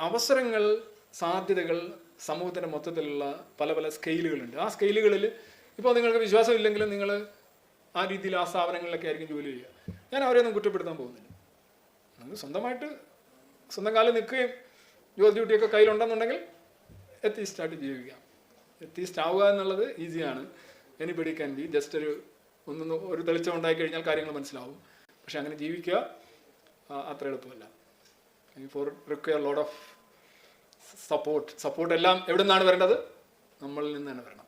അവസരങ്ങൾ സാധ്യതകൾ സമൂഹത്തിന്റെ മൊത്തത്തിലുള്ള പല പല സ്കെയിലുകളുണ്ട്. ആ സ്കെയിലുകളിൽ ഇപ്പോൾ നിങ്ങൾക്ക് വിശ്വാസം ഇല്ലെങ്കിലും നിങ്ങൾ ആ രീതിയിൽ ആ സ്ഥാപനങ്ങളിലൊക്കെ ആയിരിക്കും ജോലി ചെയ്യുക. ഞാൻ അവരെയൊന്നും കുറ്റപ്പെടുത്താൻ പോകുന്നില്ല. നിങ്ങൾ സ്വന്തമായിട്ട് സ്വന്തം കാലിൽ നിൽക്കുകയും ജോലി ഡ്യൂട്ടിയൊക്കെ കയ്യിലുണ്ടെന്നുണ്ടെങ്കിൽ എത്തിസ്റ്റായിട്ട് ജീവിക്കാം എത്തിസ്റ്റ് ആവുക എന്നുള്ളത് ഈസിയാണ്. എനിബഡി ക്യാൻ ബി ജസ്റ്റ് ഒരു ഒന്നൊന്ന് ഒരു തെളിച്ചം ഉണ്ടായി കഴിഞ്ഞാൽ കാര്യങ്ങൾ മനസ്സിലാവും. പക്ഷെ അങ്ങനെ ജീവിക്കുക അത്ര എളുപ്പമല്ല. For require load of support support എല്ലാം എവിടെ നിന്നാണ് വരേണ്ടത്? നമ്മളിൽ നിന്ന് തന്നെ വരണം.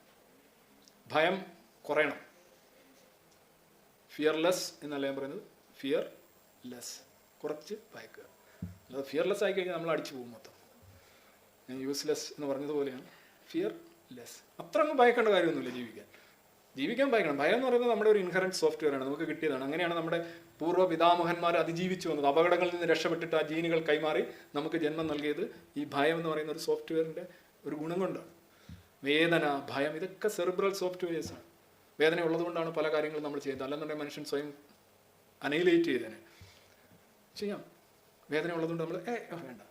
ഭയം കുറയണം. ഫിയർലെസ് എന്നല്ല ഞാൻ പറയുന്നത്. ഫിയർ ലെസ് കുറച്ച് ഭയക്കുക. അല്ലാതെ ഫിയർലെസ് ആയി കഴിഞ്ഞാൽ നമ്മൾ അടിച്ചു പോകും മൊത്തം. ഞാൻ യൂസ്ലെസ് എന്ന് പറഞ്ഞതുപോലെയാണ്. ഫിയർ ലെസ് അത്ര അങ്ങ് ഭയക്കേണ്ട കാര്യമൊന്നുമില്ല ജീവിക്കാൻ. ജീവിക്കാൻ ഭയക്കണം ഭയം എന്ന് പറയുന്നത് നമ്മുടെ ഒരു ഇൻഹറന്റ് സോഫ്റ്റ്വെയർ ആണ്. നമുക്ക് കിട്ടിയതാണ്. അങ്ങനെയാണ് നമ്മുടെ പൂർവ പിതാമഹന്മാർ അതിജീവിച്ചു വന്നത്. അപകടങ്ങളിൽ നിന്ന് രക്ഷപ്പെട്ടിട്ട് ആ ജീനുകൾ കൈമാറി നമുക്ക് ജന്മം നൽകിയത് ഈ ഭയം എന്ന് പറയുന്ന ഒരു സോഫ്റ്റ്വെയറിന്റെ ഒരു ഗുണം കൊണ്ടാണ്. വേദന ഭയം ഇതൊക്കെ സെറിബ്രൽ സോഫ്റ്റ്വെയർസാണ് ആണ്. വേദന ഉള്ളതുകൊണ്ടാണ് പല കാര്യങ്ങളും നമ്മൾ ചെയ്യുന്നത്. അല്ലെന്നുണ്ടെങ്കിൽ മനുഷ്യൻ സ്വയം അനൈലേറ്റ് ചെയ്തേനെ. ചെയ്യാം. വേദന ഉള്ളതുകൊണ്ട് നമ്മൾ ഏ വേണ്ട.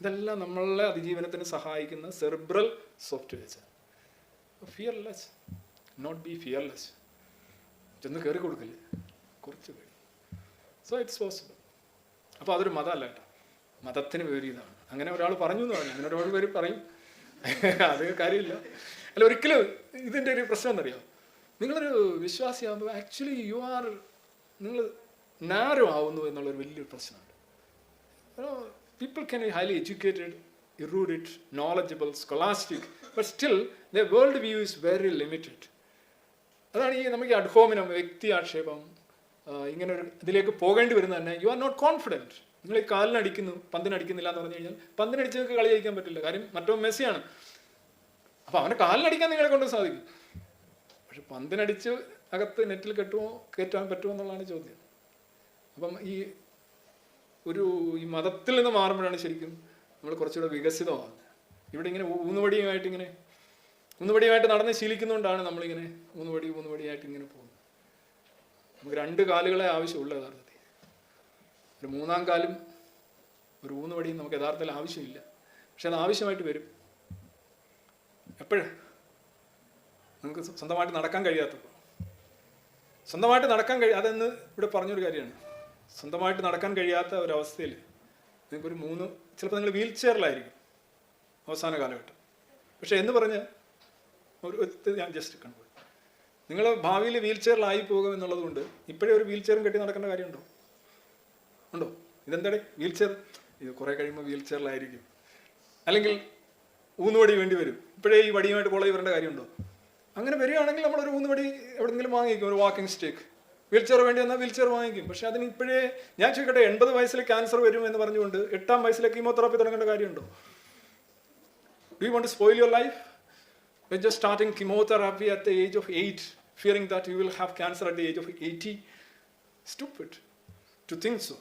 ഇതെല്ലാം നമ്മളെ അതിജീവനത്തിന് സഹായിക്കുന്ന cerebral softwares fearless not be fearless ചെന്ന് കയറി കൊടുക്കില്ല? കുറച്ച് പേര്. സോ ഇറ്റ്സ് പോസിബിൾ അപ്പോൾ അതൊരു മതമല്ല കേട്ടോ. മതത്തിന് വിപരീതമാണ് അങ്ങനെ ഒരാൾ പറഞ്ഞു എന്ന് പറഞ്ഞു അങ്ങനെ ഒരുപാട് പേര് പറയും. അത് കാര്യമില്ല. അല്ല ഒരിക്കലും ഇതിന്റെ ഒരു പ്രശ്നം എന്നറിയാം നിങ്ങളൊരു വിശ്വാസിയാകുമ്പോൾ ആക്ച്വലി യു ആർ നിങ്ങൾ നാരോ ആവുന്നു എന്നുള്ളൊരു വലിയൊരു പ്രശ്നമുണ്ട്. People can be highly educated, erudite, knowledgeable, scholastic, but still their world view is very limited. അതാണ് ഈ നമുക്ക് അഡ്ഹോമിനം വ്യക്തി ആക്ഷേപം ഇങ്ങനെ ഒരു ഇതിലേക്ക് പോകേണ്ടി വരുന്ന തന്നെ. യു ആർ നോട്ട് കോൺഫിഡന്റ് നിങ്ങൾ ഈ കാലിനടിക്കുന്നു പന്തിനടിക്കുന്നില്ല എന്ന് പറഞ്ഞു കഴിഞ്ഞാൽ പന്തിനടിച്ച് നിങ്ങൾക്ക് കളി ജയിക്കാൻ പറ്റില്ല. കാര്യം മറ്റോ മെസ്സിയാണ്. അപ്പോൾ അവന്റെ കാലിനടിക്കാൻ നിങ്ങളെ കൊണ്ട് സാധിക്കും. പക്ഷെ പന്തിനടിച്ച് അകത്ത് നെറ്റിൽ കെട്ടുമോ കയറ്റാൻ പറ്റുമോ എന്നുള്ളതാണ് ചോദ്യം. അപ്പം ഈ ഒരു ഈ മതത്തിൽ നിന്ന് മാറുമ്പോഴാണ് ശരിക്കും നമ്മൾ കുറച്ചുകൂടെ വികസിതമാകുന്നത്. ഇവിടെ ഇങ്ങനെ ഊന്നുവടിയുമായിട്ട് ഇങ്ങനെ ഊന്നുവടിയുമായിട്ട് നടന്ന് ശീലിക്കുന്നതുകൊണ്ടാണ് നമ്മളിങ്ങനെ മൂന്നുപടി മൂന്നുപടിയായിട്ട് ഇങ്ങനെ പോകുന്നത്. നമുക്ക് രണ്ട് കാലുകളെ ആവശ്യമുള്ള യഥാർത്ഥത്തിൽ. ഒരു മൂന്നാം കാലും ഒരു മൂന്നുപടിയും നമുക്ക് യഥാർത്ഥത്തിൽ ആവശ്യമില്ല. പക്ഷെ അത് ആവശ്യമായിട്ട് വരും. എപ്പോഴും? നമുക്ക് സ്വന്തമായിട്ട് നടക്കാൻ കഴിയാത്തപ്പോൾ. സ്വന്തമായിട്ട് നടക്കാൻ കഴിയും അതെന്ന് ഇവിടെ പറഞ്ഞൊരു കാര്യമാണ്. സ്വന്തമായിട്ട് നടക്കാൻ കഴിയാത്ത ഒരവസ്ഥയിൽ നിങ്ങൾക്കൊരു മൂന്ന് ചിലപ്പോൾ നിങ്ങൾ വീൽ ചെയറിലായിരിക്കും അവസാന കാലഘട്ടം. പക്ഷെ എന്ന് പറഞ്ഞ് ഒരു ഞാൻ ജസ്റ്റ് കണ്ടു നിങ്ങൾ ഭാവിയിൽ വീൽ ചെയറിലായി പോകും എന്നുള്ളത് കൊണ്ട് ഇപ്പോഴേ ഒരു വീൽ ചെയറും കെട്ടി നടക്കേണ്ട കാര്യമുണ്ടോ? ഉണ്ടോ? ഇതെന്താണ് വീൽ ചെയർ ഇത് കുറേ കഴിയുമ്പോൾ വീൽ ചെയറിലായിരിക്കും അല്ലെങ്കിൽ ഊന്നുവടി വേണ്ടി വരും. ഇപ്പോഴേ ഈ വടിയുമായിട്ട് കോളേജ് വരേണ്ട കാര്യമുണ്ടോ? അങ്ങനെ വരികയാണെങ്കിൽ നമ്മളൊരു ഊന്നുവടി എവിടെയെങ്കിലും വാങ്ങിക്കും. ഒരു വാക്കിംഗ് സ്റ്റിക്ക് വീൽ ചെയർ വേണ്ടി വന്നാൽ വീൽ ചെയർ വാങ്ങിക്കും. പക്ഷേ അതിന് ഇപ്പോഴേ ഞാൻ ചോദിക്കട്ടെ എൺപത് വയസ്സിൽ ക്യാൻസർ വരും എന്ന് പറഞ്ഞുകൊണ്ട് എട്ടാം വയസ്സിലെ കീമോതെറാപ്പി തുടങ്ങേണ്ട കാര്യമുണ്ടോ? Do you want spoil your life When just starting chemotherapy at the age of 8, fearing that you will have cancer at the age of 80, stupid to think so.